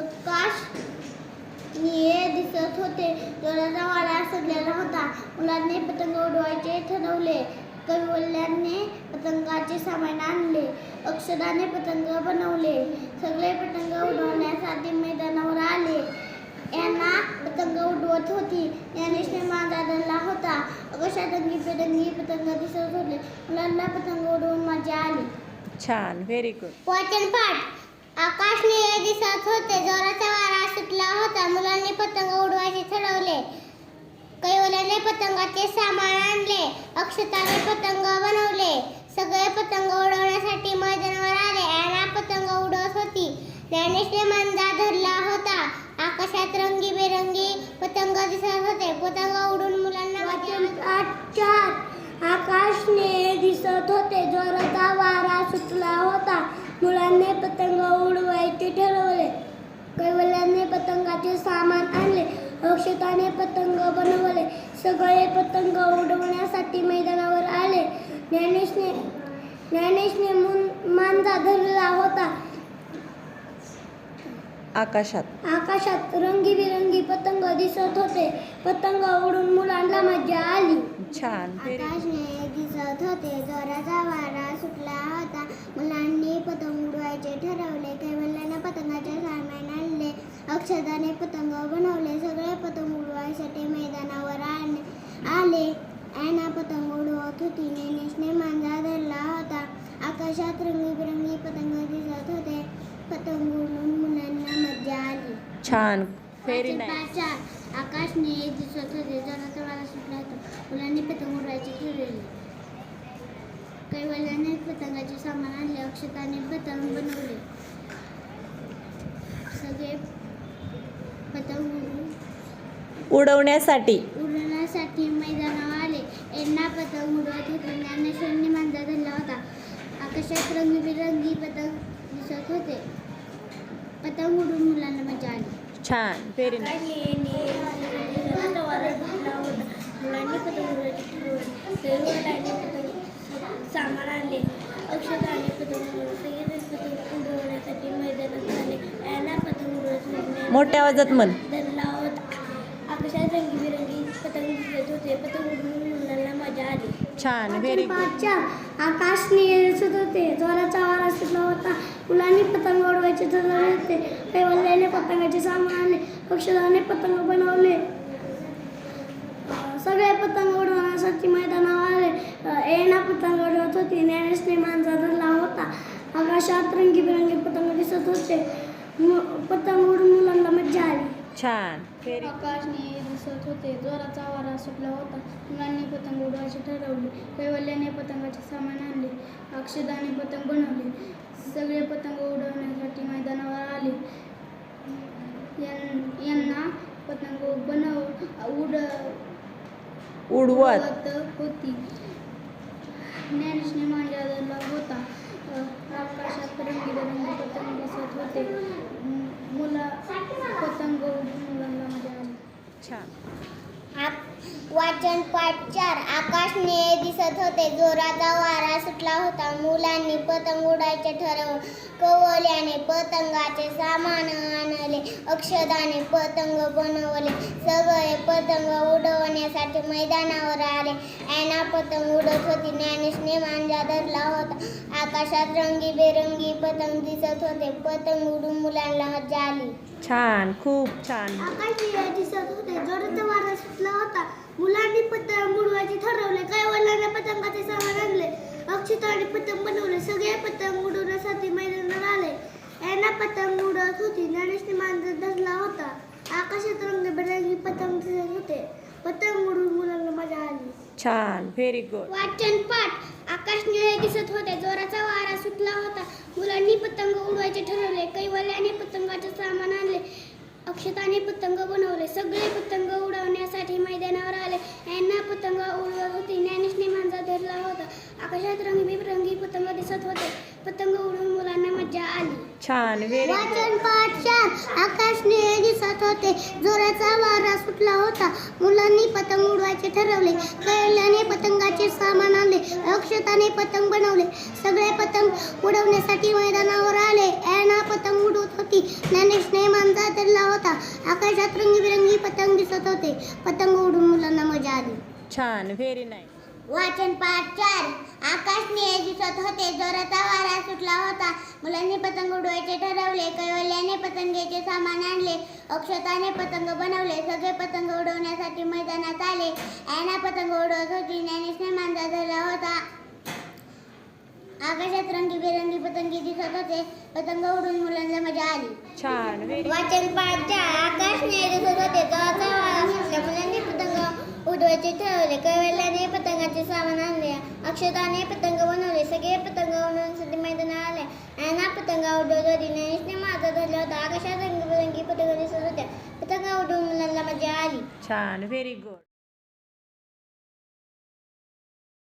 आकाश निळे दिसत होते. जोराचा वारा सगळ्याला होता. मुलांनी पतंग उडवायचे ठरवले. कैवल्याने पतंगाचे सामान आणले. अक्षराने पतंग बनवले. सगळे पतंग उडवण्यासाठी मैदानावर आले. यांना पतंग उडवत होती. ज्ञानेशने माझा धरला होता आकाशात रंगीबेरंगी पतंग दिसत होते. मुलांना पतंग उडवून मजा आली. छान. व्हेरी गुड वाचन पाठ आकाश निळे दिसत होते. जोराचा वारा सुटला होता. मुलांनी पतंग उडवायचे ठरवले. कैवल्याने पतंगाचे सामान आणले. अक्षताने पतंग बनवले. सगळे पतंग उडवण्यासाठी मैदानावर आले. ॲना पतंग उडवत होती. ज्ञानेशने मंदा धरला होता. आकाशात रंगीबेरंगी पतंग दिसत होते. पतंग उडून मुलांना आकाश निळे दिसत होते. जोराचा वारा सुटला होता मुलांनी पतंग उडवायचे ठरवले कैवल्याने पतंगाचे सामान आणले. अक्षताने पतंग बनवले. सगळे पतंग उडवण्यासाठी मैदानावर आले. ज्ञानेशने ज्ञानेशने मांजा धरला होता. आकाशात. आकाशात रंगीबिरंगी पतंग दिसत होते. पतंग उडून मुलांना मजा आली. छान आकाशने दिसत होते. जोराचा वारा सुटला होता. मुलांनी पतंग उडवायचे ठरवले. कैवल्याने पतंगाचे सामान अक्षदाने पतंग बनवले. सगळे पतंग उडवायसाठी मैदानावर आले आले. ॲना पतंग उडवत होती. नेनेशने मांजा धरला होता. आकाशात रंगीबिरंगी पतंग दिसत होते. पतंग उडून मुलांना मजा आली. छान. व्हेरी नाईस आकाश निळे दिसत होते. जोराचा वारा सुटला होता. मुलांनी पतंग उडवायचे ठरवले. कैवल्याने पतंगाचे सामान आणले. अक्षताने पतंग बनवले. सगळे पतंग उडून उडवण्यासाठी. उडवण्यासाठी मैदानावर आले. यांना पतंग उडवत होते. ज्ञानेश्वरने मांजा धरला होता. आकाशात रंगीबिरंगी पतंग दिसत होते. पतंग उडून मुलांना मजा आली. छान. व्हेरी मुलांनी पतंग पतंग सामान आणले. उडवले सगळेजण पतंग उडवण्यासाठी मैदानात आले याला पतंग उडवत होते. मोठ्या आवाजात म्हण धरला होता आकाशात रंगीबिरंगी पतंग दिसत होते पतंग उडवून मुलांना मजा आली. छान व्हेरी गुड आकाश निळे दिसत होते. जोराचा वारा सुटला होता. मुलांनी पतंग उडवायचे ठरवले होते. कैवल्याने पतंगाचे सामान आणले अक्षराने पतंग बनवले. सगळे पतंग उडवण्यासाठी मैदानावर आले. एना पतंग उडवत होती. ज्ञानेशने मांजा धरला होता. आकाशात रंगीबिरंगी पतंग दिसत होते. पतंग उडून मुलांना मजा आली. छान. व्हेरी आकाश निळे दिसत होते जोराचा वारा सुटला होता. मुलांनी पतंग उडवायचे ठरवले. कैवल्याने पतंगाचे सामान आणले. अक्षदाने पतंग बनवले. सगळे पतंग उडवण्यासाठी मैदानावर आले. यां- यांना पतंग बनव उड उडवत. होती. ज्ञानेशने मांजा धरला होता. अ, आकाशात रंगीबेरंगी पतंग दिसत होते. मुला पतंग उडून मुलांना मजा आली. छान. वाचन पाठ चार. आकाश निळे दिसत होते. जोराचा वारा सुटला होता. मुलांनी पतंग उडायचे ठरवून कवल्याने पतंगाचे सामान आणले. अक्षदाने पतंग बनवले. सगळे पतंग उडवण्यासाठी मैदानावर आले. ॲना पतंग उडत होती. ज्ञानेशने मांजा धरला होता. आकाशात रंगीबेरंगी पतंग दिसत होते. पतंग उडून मुलांना मजा आली. छान खूप छान. आकाश निळे दिसत होते जोराचा वारा सुटला होता. मुलांनी पतंग उडवायचे ठरवले काय वडिलांना पतंगाचे सामान आणले? अक्षताने पतंग बनवले सगळे पतंग उडवण्यासाठी मैदानावर आले. यांना पतंग उडवत होती ज्ञानेशने मांजर धरला होता. आकाशात रंगीबेरंगी पतंग दिसत होते. पतंग उडून मुलांना मजा आली. छान व्हेरी गुड वाचन पाठ. आकाश निळे दिसत होते जोराचा वारा सुटला होता. मुलांनी पतंग उडवायचे ठरवले कैवल्याने पतंगाचे सामान आणले अक्षताने पतंग बनवले सगळे पतंग उडवण्यासाठी मैदानावर आले. यांना पतंग उडवत होती ज्ञानेशने मांजा धरला होता. आकाशात रंगीबेरंगी पतंग दिसत होते. पतंग उडवून मुलांना मजा आली. छान वाचन पाठ चार आकाश निळे दिसत होते. जोराचा वारा सुटला होता. मुलांनी पतंग उडवायचे ठरवले. कैलाने पतंगाचे सामान आणले. अक्षताने पतंग बनवले. सगळे पतंग उडवण्यासाठी मैदानावर आले. ॲना पतंग उडवत होती. होती ज्ञानेशने मांजा धरला होता. आकाशात रंगीबिरंगी पतंग दिसत होते. पतंग उडून मुलांना मजा आली. छान. व्हेरी नाईस वाचन पाठ चार. आकाश निळे दिसत होते जोराचा वारा सुटला होता. मुलांनी पतंग उडवायचे ठरवले कैवल्याने पतंगीचे सामान आणले अक्षताने पतंग बनवले सगळे पतंग उडवण्यासाठी मैदानात आले. ॲना पतंग उडवत होती ज्ञानेशने मांजा धरला होता. आकाशात रंगीबेरंगी पतंगी दिसत होते. पतंग उडून मुलांना मजा आली. छान. वाचन पाठ चार. आकाश निळे दिसत होते जोराचा वारा सुटला. मुलांनी उडवायचे ठरवले कैवल्याने पतंगाचे सामान आणले अक्षताने पतंग बनवले सगळे पतंग बनवण्यासाठी मैदानात आले ॲना पतंग उडवत दिनेशने माझा धरला होता आकाशात रंगीबेरंगी पतंग दिसत होत्या पतंग उडवून मुलांना मजा आली छान व्हेरी गुड